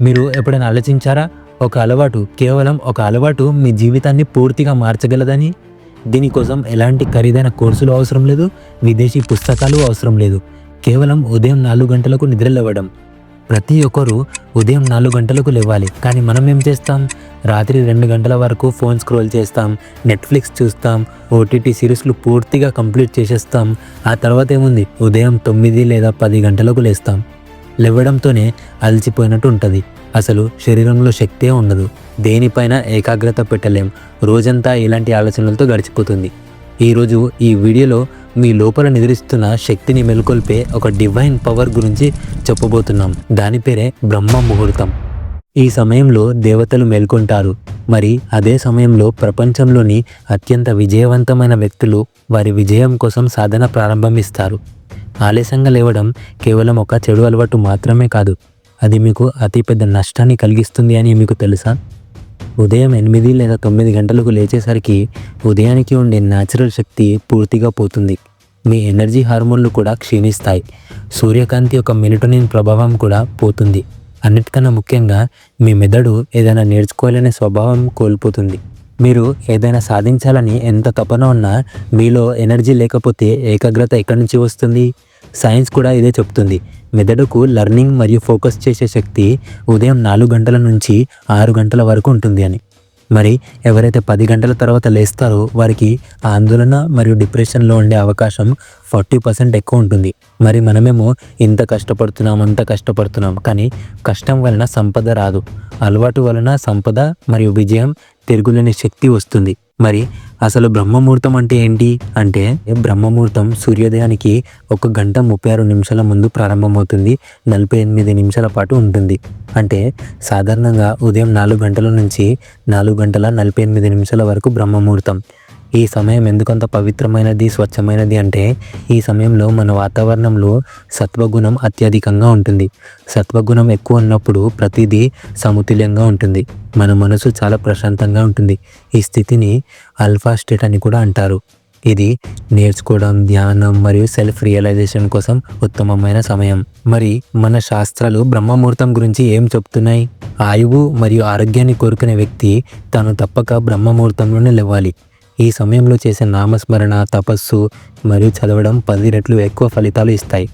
మీరు ఎప్పుడైనా ఆలోచించారా? ఒక అలవాటు కేవలం ఒక అలవాటు మీ జీవితాన్ని పూర్తిగా మార్చగలదని? దీనికోసం ఎలాంటి ఖరీదైన కోర్సులు అవసరం లేదు విదేశీ పుస్తకాలు అవసరం లేదు. కేవలం ఉదయం నాలుగు గంటలకు నిద్రలేవడం ప్రతి ఒక్కరూ ఉదయం నాలుగు గంటలకు లేవాలి. కానీ మనం ఏం చేస్తాం? రాత్రి రెండు గంటల వరకు ఫోన్ స్క్రోల్ చేస్తాం నెట్ఫ్లిక్స్ చూస్తాం ఓటీటీ సిరీస్లు పూర్తిగా కంప్లీట్ చేసేస్తాం. ఆ తర్వాత ఏముంది? ఉదయం తొమ్మిది లేదా పది గంటలకు లేస్తాం. లేవడంతోనే అలసిపోయినట్టు ఉంటుంది. అసలు శరీరంలో శక్తే ఉండదు. దేనిపైన ఏకాగ్రత పెట్టలేం. రోజంతా ఇలాంటి ఆలోచనలతో గడిచిపోతుంది. ఈరోజు ఈ వీడియోలో మీ లోపల నిద్రిస్తున్న శక్తిని మెలుకొల్పే ఒక డివైన్ పవర్ గురించి చెప్పబోతున్నాం. దాని పేరే బ్రహ్మ ముహూర్తం. ఈ సమయంలో దేవతలు మేల్కొంటారు. మరి అదే సమయంలో ప్రపంచంలోని అత్యంత విజయవంతమైన వ్యక్తులు వారి విజయం కోసం సాధన ప్రారంభమిస్తారు ఆలస్యంగా లేవడం కేవలం ఒక చెడు అలవాటు మాత్రమే కాదు. అది మీకు అతిపెద్ద నష్టాన్ని కలిగిస్తుంది అని మీకు తెలుసా? ఉదయం ఎనిమిది లేదా తొమ్మిది గంటలకు లేచేసరికి ఉదయానికి ఉండే న్యాచురల్ శక్తి పూర్తిగా పోతుంది. మీ ఎనర్జీ హార్మోన్లు కూడా క్షీణిస్తాయి. సూర్యకాంతి యొక్క మెలిటోనిన్ ప్రభావం కూడా పోతుంది. అన్నిటికన్నా ముఖ్యంగా మీ మెదడు ఏదైనా నేర్చుకోవాలనే స్వభావం కోల్పోతుంది. మీరు ఏదైనా సాధించాలని ఎంత తపన ఉన్నా మీలో ఎనర్జీ లేకపోతే ఏకాగ్రత ఎక్కడి నుంచి వస్తుంది? సైన్స్ కూడా ఇదే చెప్తుంది. మెదడుకు లర్నింగ్ మరియు ఫోకస్ చేసే శక్తి ఉదయం నాలుగు గంటల నుంచి ఆరు గంటల వరకు ఉంటుంది అని. మరి ఎవరైతే పది గంటల తర్వాత లేస్తారో వారికి ఆందోళన మరియు డిప్రెషన్లో ఉండే అవకాశం ఫార్టీ పర్సెంట్ ఎక్కువ ఉంటుంది. మరి మనమేమో ఇంత కష్టపడుతున్నాం అంత కష్టపడుతున్నాం కానీ కష్టం వలన సంపద రాదు. అలవాటు వలన సంపద మరియు విజయం తిరుగులేని శక్తి వస్తుంది. మరి అసలు బ్రహ్మముహూర్తం అంటే ఏంటి? అంటే బ్రహ్మముహూర్తం సూర్యోదయానికి ఒక గంట ముప్పై ఆరు నిమిషాల ముందు ప్రారంభమవుతుంది. నలభై ఎనిమిది నిమిషాల పాటు ఉంటుంది. అంటే సాధారణంగా ఉదయం నాలుగు గంటల నుంచి నాలుగు గంటల నలభై ఎనిమిది నిమిషాల వరకు బ్రహ్మముహూర్తం. ఈ సమయం ఎందుకంత పవిత్రమైనది స్వచ్ఛమైనది అంటే ఈ సమయంలో మన వాతావరణంలో సత్వగుణం అత్యధికంగా ఉంటుంది. సత్వగుణం ఎక్కువ ఉన్నప్పుడు ప్రతిదీ సమతుల్యంగా ఉంటుంది. మన మనసు చాలా ప్రశాంతంగా ఉంటుంది. ఈ స్థితిని అల్ఫా స్టేట్ అని కూడా అంటారు. ఇది నేర్చుకోవడం ధ్యానం మరియు సెల్ఫ్ రియలైజేషన్ కోసం ఉత్తమమైన సమయం. మరి మన శాస్త్రాలు బ్రహ్మముహూర్తం గురించి ఏం చెప్తున్నాయి? ఆయువు మరియు ఆరోగ్యాన్ని కోరుకునే వ్యక్తి తను తప్పక బ్రహ్మముహూర్తంలోనే లేవాలి. ఈ సమయంలో చేసే నామస్మరణ తపస్సు మరియు చదవడం పది రెట్లు ఎక్కువ ఫలితాలు ఇస్తాయి.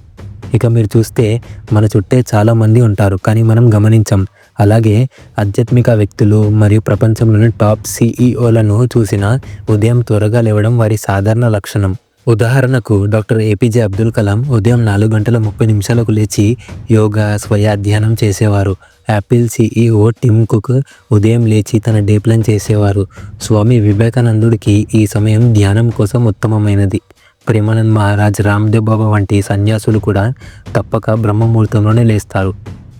ఇక మీరు చూస్తే మన చుట్టే చాలామంది ఉంటారు కానీ మనం గమనించం. అలాగే ఆధ్యాత్మిక వ్యక్తులు మరియు ప్రపంచంలోని టాప్ సిఈఓలను చూసిన ఉదయం త్వరగా లేవడం వారి సాధారణ లక్షణం. ఉదాహరణకు డాక్టర్ ఏపీజే అబ్దుల్ కలాం ఉదయం నాలుగు గంటల ముప్పై నిమిషాలకు లేచి యోగా స్వయాధ్యానం చేసేవారు. యాపిల్ సిఈఓ టిమ్ కుక్ ఉదయం లేచి తన డే ప్లాన్ చేసేవారు. స్వామి వివేకానందుడికి ఈ సమయం ధ్యానం కోసం ఉత్తమమైనది. ప్రేమానంద్ మహారాజ్ రామ్దేవ్ బాబా వంటి సన్యాసులు కూడా తప్పక బ్రహ్మముహూర్తంలోనే లేస్తారు.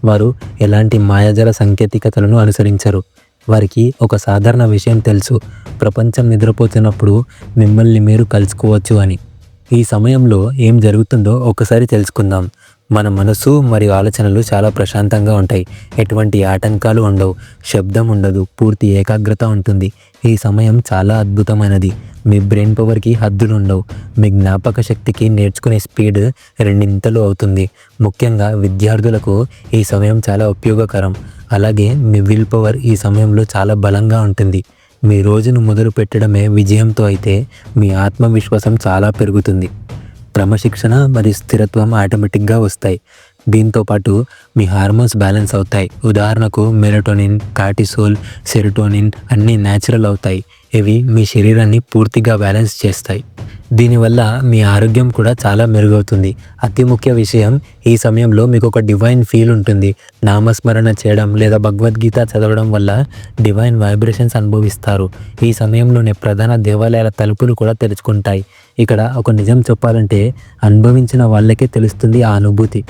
వారు ఎలాంటి మాయాజర సాంకేతికతలను అనుసరించరు. వారికి ఒక సాధారణ విషయం తెలుసు. ప్రపంచం నిద్రపోతున్నప్పుడు మిమ్మల్ని మీరు కలుసుకోవచ్చు అని. ఈ సమయంలో ఏం జరుగుతుందో ఒకసారి తెలుసుకుందాం. మన మనసు మరియు ఆలోచనలు చాలా ప్రశాంతంగా ఉంటాయి. ఎటువంటి ఆటంకాలు ఉండవు. శబ్దం ఉండదు. పూర్తి ఏకాగ్రత ఉంటుంది. ఈ సమయం చాలా అద్భుతమైనది. మీ బ్రెయిన్ పవర్కి హద్దులు ఉండవు. మీ జ్ఞాపక శక్తికి నేర్చుకునే స్పీడ్ రెండింతలు అవుతుంది. ముఖ్యంగా విద్యార్థులకు ఈ సమయం చాలా ఉపయోగకరం. అలాగే మీ విల్ పవర్ ఈ సమయంలో చాలా బలంగా ఉంటుంది. మీ రోజును మొదలు పెట్టడమే విజయంతో అయితే మీ ఆత్మవిశ్వాసం చాలా పెరుగుతుంది. క్రమశిక్షణ మరియు స్థిరత్వం ఆటోమేటిక్గా వస్తాయి. దీంతో పాటు మీ హార్మోన్స్ బ్యాలెన్స్ అవుతాయి. ఉదాహరణకు మెరటోనిన్ కార్టిసోల్ సెరటోనిన్ అన్నీ న్యాచురల్ అవుతాయి. ఇవి మీ శరీరాన్ని పూర్తిగా బ్యాలెన్స్ చేస్తాయి. దీనివల్ల మీ ఆరోగ్యం కూడా చాలా మెరుగవుతుంది. అతి ముఖ్య విషయం ఈ సమయంలో మీకు ఒక డివైన్ ఫీల్ ఉంటుంది. నామస్మరణ చేయడం లేదా భగవద్గీత చదవడం వల్ల డివైన్ వైబ్రేషన్స్ అనుభవిస్తారు. ఈ సమయంలోనే ప్రధాన దేవాలయాల తలుపులు కూడా తెరుచుకుంటాయి. ఇక్కడ ఒక నిజం చెప్పాలంటే అనుభవించిన వాళ్ళకే తెలుస్తుంది ఆ అనుభూతి.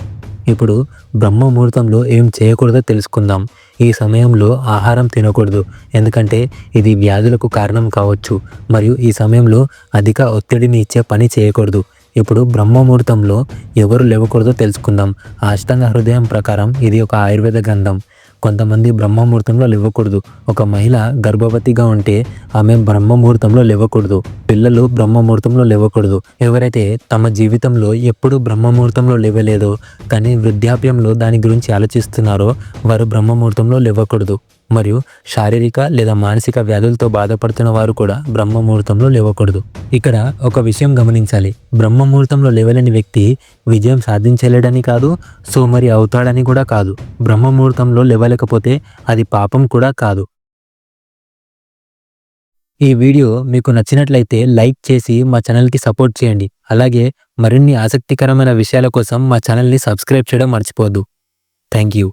ఇప్పుడు బ్రహ్మ ముహూర్తంలో ఏం చేయకూడదో తెలుసుకుందాం. ఈ సమయంలో ఆహారం తినకూడదు. ఎందుకంటే ఇది వ్యాధులకు కారణం కావచ్చు. మరియు ఈ సమయంలో అధిక ఒత్తిడిని ఇచ్చే పని చేయకూడదు. ఇప్పుడు బ్రహ్మ ముహూర్తంలో ఎవరు లేవకూడదో తెలుసుకుందాం. అష్టాంగ హృదయం ప్రకారం ఇది ఒక ఆయుర్వేద గ్రంథం. కొంతమంది బ్రహ్మముహూర్తంలో లేవకూడదు. ఒక మహిళ గర్భవతిగా ఉంటే ఆమె బ్రహ్మముహూర్తంలో లేవకూడదు. పిల్లలు బ్రహ్మముహూర్తంలో లేవకూడదు. ఎవరైతే తమ జీవితంలో ఎప్పుడు బ్రహ్మముహూర్తంలో లేవలేదో కానీ వృద్ధాప్యంలో దాని గురించి ఆలోచిస్తున్నారో వారు బ్రహ్మముహూర్తంలో లేవకూడదు. మరియు శారీరక లేదా మానసిక వ్యాధులతో బాధపడుతున్న వారు కూడా బ్రహ్మ ముహూర్తంలో లేవకూడదు. ఇక్కడ ఒక విషయం గమనించాలి. బ్రహ్మ ముహూర్తంలో లేవలేని వ్యక్తి విజయం సాధించలేడని కాదు సోమరి అవుతాడని కూడా కాదు. బ్రహ్మ ముహూర్తంలో లేవలేకపోతే అది పాపం కూడా కాదు. ఈ వీడియో మీకు నచ్చినట్లయితే లైక్ చేసి మా ఛానల్కి సపోర్ట్ చేయండి. అలాగే మరిన్ని ఆసక్తికరమైన విషయాల కోసం మా ఛానల్ని సబ్స్క్రైబ్ చేయడం మర్చిపోద్దు థ్యాంక్ యూ.